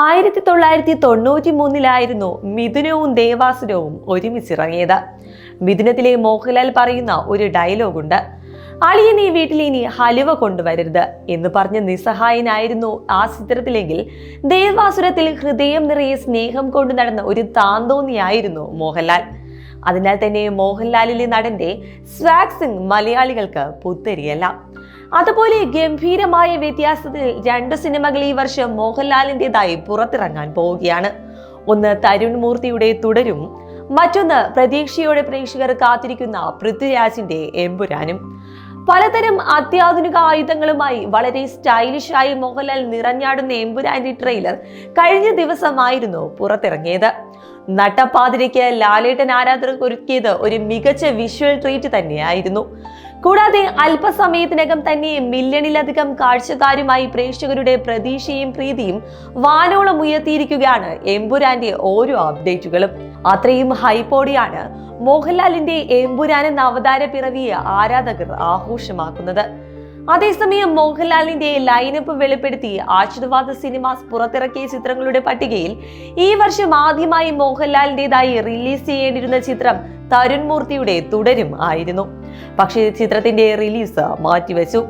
ആയിരത്തി തൊള്ളായിരത്തി തൊണ്ണൂറ്റി മൂന്നിലായിരുന്നു മിഥുനവും ദേവാസുരവും ഒരുമിച്ചിറങ്ങിയത്. മിഥുനത്തിലെ മോഹൻലാൽ പറയുന്ന ഒരു ഡയലോഗുണ്ട്. അളിയൻ ഈ വീട്ടിൽ ഇനി ഹലുവ കൊണ്ടുവരരുത് എന്ന് പറഞ്ഞ നിസ്സഹായനായിരുന്നു ആ ചിത്രത്തിലെങ്കിൽ ദേവാസുരത്തിൽ ഹൃദയം നിറയെ സ്നേഹം കൊണ്ടു നടന്ന ഒരു താന്തോന്നിയായിരുന്നു മോഹൻലാൽ. അതിനാൽ തന്നെ മോഹൻലാലിലെ നടന്റെ സ്വാക്സിംഗ് മലയാളികൾക്ക് പുത്തരിയല്ല. അതുപോലെ ഗംഭീരമായ വ്യത്യാസത്തിൽ രണ്ട് സിനിമകൾ ഈ വർഷം മോഹൻലാലിന്റെതായി പുറത്തിറങ്ങാൻ പോവുകയാണ്. ഒന്ന് തരുൺ മൂർത്തിയുടെ തുടരും മറ്റൊന്ന് പ്രതീക്ഷയോടെ പ്രേക്ഷകർ കാത്തിരിക്കുന്ന പൃഥ്വിരാജിന്റെ എമ്പുരാനും. പലതരം അത്യാധുനിക ആയുധങ്ങളുമായി വളരെ സ്റ്റൈലിഷായി മോഹൻലാൽ നിറഞ്ഞാടുന്ന എമ്പുരാന്റെ ട്രെയിലർ കഴിഞ്ഞ ദിവസമായിരുന്നു പുറത്തിറങ്ങിയത്. നട്ടപ്പാതിരയ്ക്ക് ലാലേട്ടൻ ആരാധകർക്ക് ഒരുക്കിയത് ഒരു മികച്ച വിഷ്വൽ ട്രീറ്റ് തന്നെയായിരുന്നു. കൂടാതെ അല്പസമയത്തിനകം തന്നെ മില്യണിലധികം കാഴ്ചക്കാരുമായി പ്രേക്ഷകരുടെ പ്രതീക്ഷയും പ്രീതിയും വാനോളം ഉയർത്തിയിരിക്കുകയാണ് എമ്പുരാന്റെ ഓരോ അപ്ഡേറ്റുകളും. അത്രയും ഹൈപ്പോടെയാണ് മോഹൻലാലിന്റെ എമ്പുരാൻ എന്ന അവതാര പിറവിയെ ആരാധകർ ആഘോഷമാക്കുന്നത്. അതേസമയം മോഹൻലാലിന്റെ ലൈനപ്പ് വെളിപ്പെടുത്തി ആശീർവാദ സിനിമാസ് പുറത്തിറക്കിയ ചിത്രങ്ങളുടെ പട്ടികയിൽ ഈ വർഷം ആദ്യമായി മോഹൻലാലിന്റേതായി റിലീസ് ചെയ്യേണ്ടിരുന്ന ചിത്രം തരുൺ മൂർത്തിയുടെ തുടരും ആയിരുന്നു. പക്ഷേ ചിത്രത്തിന്റെ റിലീസ് മാറ്റിവെച്ചു.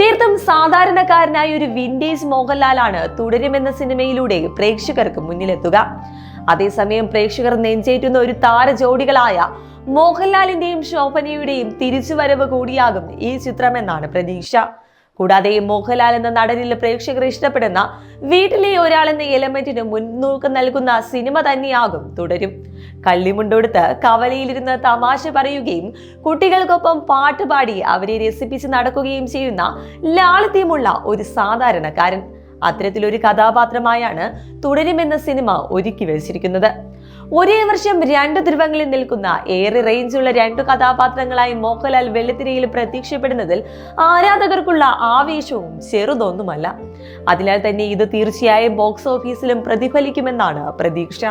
തീർത്തും സാധാരണക്കാരനായ ഒരു വിൻഡേജ് മോഹൻലാലാണ് തുടരും എന്ന സിനിമയിലൂടെ പ്രേക്ഷകർക്ക് മുന്നിലെത്തുക. അതേസമയം പ്രേക്ഷകർ നെഞ്ചേറ്റുന്ന ഒരു താര ജോഡികളായ മോഹൻലാലിന്റെയും ശോഭനയുടെയും തിരിച്ചുവരവ് കൂടിയാകും ഈ ചിത്രമെന്നാണ് പ്രതീക്ഷ. കൂടാതെ മോഹൻലാൽ എന്ന നടനിൽ പ്രേക്ഷകർ ഇഷ്ടപ്പെടുന്ന വീട്ടിലെ ഒരാൾ എന്ന എലമെന്റിന് മുൻതൂക്കം നൽകുന്ന സിനിമ തന്നെയാകും തുടരും. കള്ളിമുണ്ടൊടുത്ത് കവലയിലിരുന്ന് തമാശ പറയുകയും കുട്ടികൾക്കൊപ്പം പാട്ടുപാടി അവരെ രസിപ്പിച്ച് നടക്കുകയും ചെയ്യുന്ന ലാളിത്യമുള്ള ഒരു സാധാരണക്കാരൻ. അത്തരത്തിലൊരു കഥാപാത്രമായാണ് തുടരുമെന്ന സിനിമ ഒരുക്കി വെച്ചിരിക്കുന്നത്. ഒരേ വർഷം രണ്ട് ധ്രുവങ്ങളിൽ നിൽക്കുന്ന ഏറെ റേഞ്ചുള്ള രണ്ടു കഥാപാത്രങ്ങളായി മോഹൻലാൽ വെള്ളിത്തിരയിൽ പ്രത്യക്ഷപ്പെടുന്നതിൽ ആരാധകർക്കുള്ള ആവേശവും ചെറുതൊന്നുമല്ല. അതിനാൽ തന്നെ ഇത് തീർച്ചയായും ബോക്സ് ഓഫീസിലും പ്രതിഫലിക്കുമെന്നാണ് പ്രതീക്ഷ.